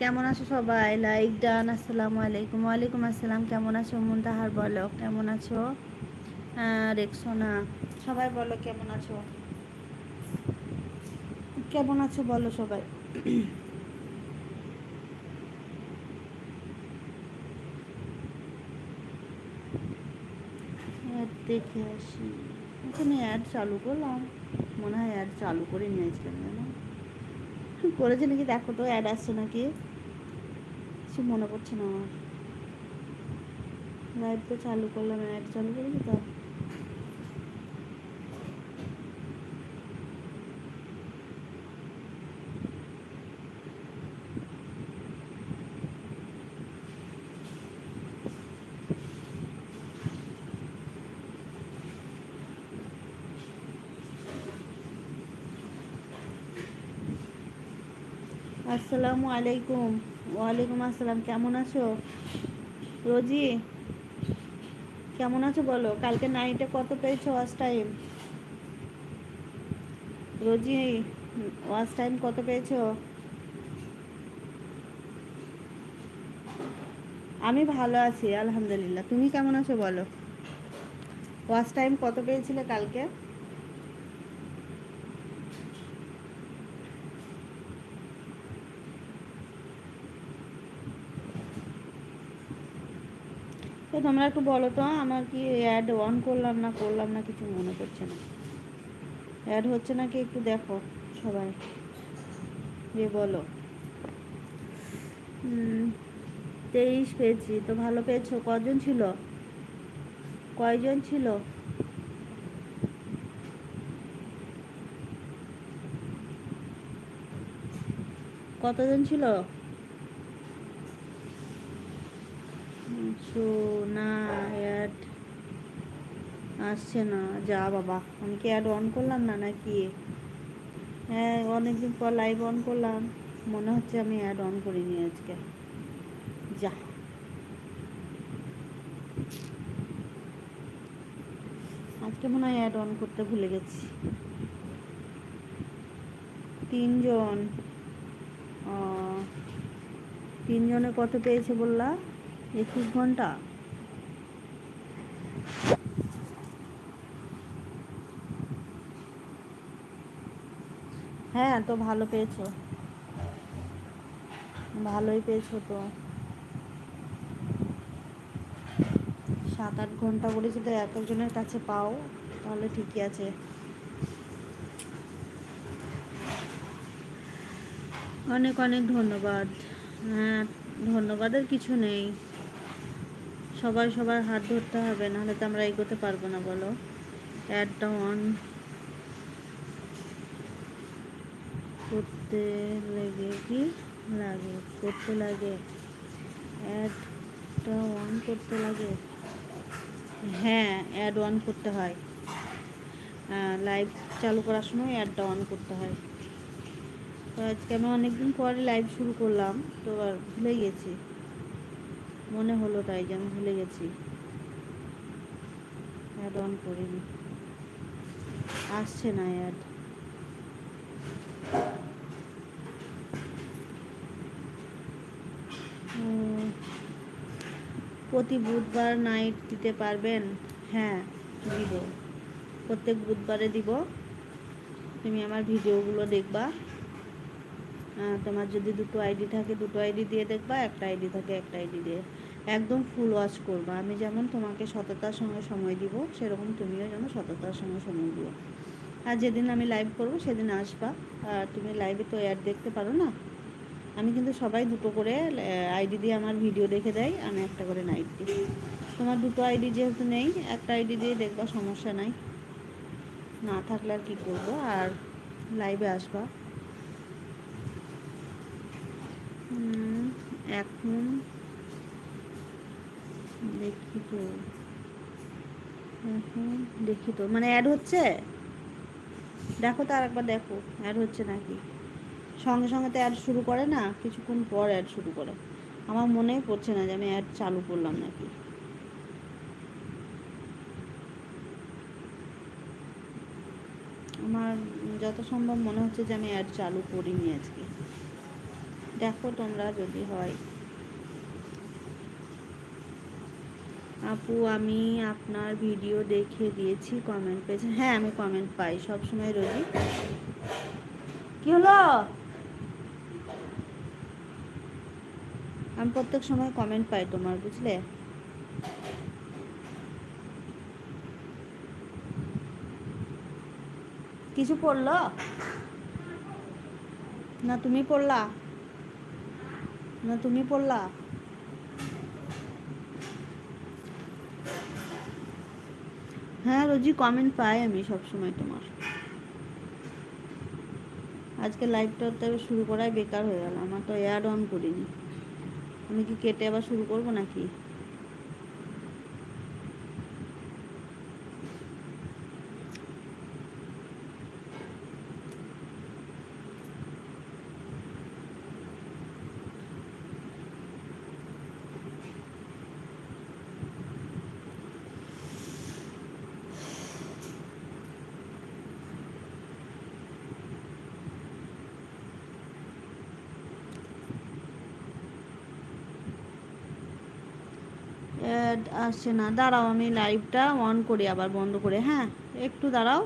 কেমন আছো সবাই? লাইক, ডান, আসসালামু আলাইকুম। ওয়ালাইকুম আসসালাম। কেমন আছো মুনতাহার বলো? কেমন আছো? রেক্সোনা, সবাই বলো কেমন আছো? কেমন আছো বলো সবাই? দেখে আসি। এখানে অ্যাড চালু করলাম। মনে হয় অ্যাড চালু করে নিয়েছিলাম, জানো? করেছে নাকি? দেখো তো অ্যাড আসছে নাকি? কিছু মনে পড়ছে না আমার। লাইভ তো চালু করলাম অ্যাড চালু করেছি তো। আসসালামু আলাইকুম। ওয়ালাইকুম আসসালাম, কেমন আছো? রোজি? কেমন আছো বলো? কালকে নাইটে কত পেয়েছ watch time? Rosie watch time কত পেয়েছ? আমি ভালো আছি, আলহামদুলিল্লাহ। তুমি কেমন আছো বলো? ওয়াচ টাইম কত পেয়েছিলে কালকে? তোমরা একটু বলো তো, আমার কি অ্যাড অন করলাম না করলাম না কিছু মনে পড়ছে না? অ্যাড হচ্ছে নাকি একটু দেখো সবাই যে বলো। তেইশ পেয়েছি, তো ভালো পেয়েছ? কজন ছিল? কয়জন ছিল? কতজন ছিল? না অ্যাড আসছে না। যা বাবা আমি কি অ্যাড অন করলাম না নাকি? হ্যাঁ অনেকদিন পর লাইভ অন করলাম। মনে হচ্ছে আমি অ্যাড অন করিনি আজকে। যা। আজকে মনে হয় অ্যাড অন করতে ভুলে গেছি। তিনজন। তিনজনে কত পেয়েছে বললা? একুশ ঘণ্টা? হ্যাঁ তো ভালো পেয়েছ। ভালোই পেয়েছ তো। সাত আট ঘণ্টা করে যদি এতজনের কাছে পাও, তাহলে ঠিকই আছে। অনেক অনেক ধন্যবাদ। হ্যাঁ ধন্যবাদের কিছু নেই। সবাই সবার হাত ধরতে হবে, নাহলে তো আমরা এগোতে পারব না, বলো। অ্যাডটা অন করতে লেগে কি লাগে? করতে লাগে। অ্যাডটা অন করতে লাগে। হ্যাঁ অ্যাড অন করতে হয়। লাইভ চালু করার সময় অ্যাডটা অন করতে হয়। তো আজকে আমি অনেকদিন পরে লাইভ শুরু করলাম, তো আর ভুলে গেছি। মনে হলো তাই যে আমি ভুলে গেছি। অ্যাড অন করিনি। আসছে না অ্যাড প্রতি বুধবার নাইট দিতে পারবেন? হ্যাঁ দিব। প্রত্যেক বুধবারে দিব। তুমি আমার ভিডিওগুলো দেখবা। তোমার যদি দুটো আইডি থাকে, দুটো আইডি দিয়ে দেখবা, একটা আইডি থাকে, একটা আইডি দিয়ে। একদম ফুল ওয়াশ করবা। আমি যেমন তোমাকে সততার সঙ্গে সময় দিব, সেরকম তুমিও যেন সততার সঙ্গে সময় দিও। আর যেদিন আমি লাইভ করব, সেদিন আসবা। আর তুমি লাইভে তো অ্যাড দেখতে পারো না? আমি কিন্তু সবাই দুটো করে আইডি দিয়ে আমার ভিডিও দেখে দেয়, আমি একটা করে নাইট দিই। তোমার দুটো আইডি যেহেতু নেই, একটা আইডি দিয়ে দেখবা সমস্যা নাই। না থাকলে আর কী করব? আর লাইভে আসবা। এখন দেখি তো। এখন দেখি তো। মানে অ্যাড হচ্ছে? দেখো তো আর একবার দেখো অ্যাড হচ্ছে নাকি? সঙ্গে সঙ্গে তো অ্যাড শুরু করে না, কিছুক্ষণ পর অ্যাড শুরু করে। আমার মনেই পড়ছে না যে আমি অ্যাড চালু করলাম নাকি। আমার যত সম্ভব মনে হচ্ছে যে আমি অ্যাড চালু করিনি আজকে। দেখো তোমরা যদি হয়। আপু, আমি আপনার ভিডিও দেখে দিয়েছি কমেন্ট পেয়েছি। হ্যাঁ আমি কমেন্ট পাই সব সময় রোজি কি হলো? আমি প্রত্যেক সময় কমেন্ট পাই তোমার, বুঝলে? কিছু পড়ল? না, তুমি পড়লা? না, তুমি পড়লা? হ্যাঁ রোজি কমেন্ট পাই আমি সব সময় তোমার। আজকে লাইভটা তো শুরু করাই বেকার হয়ে গেল, আমার তো অ্যাড অন করিনি। আমি কি কেটে আবার শুরু করব নাকি? আসছে না। দাঁড়াও আমি লাইভটা অন করি আবার বন্ধ করে হ্যাঁ? একটু দাঁড়াও।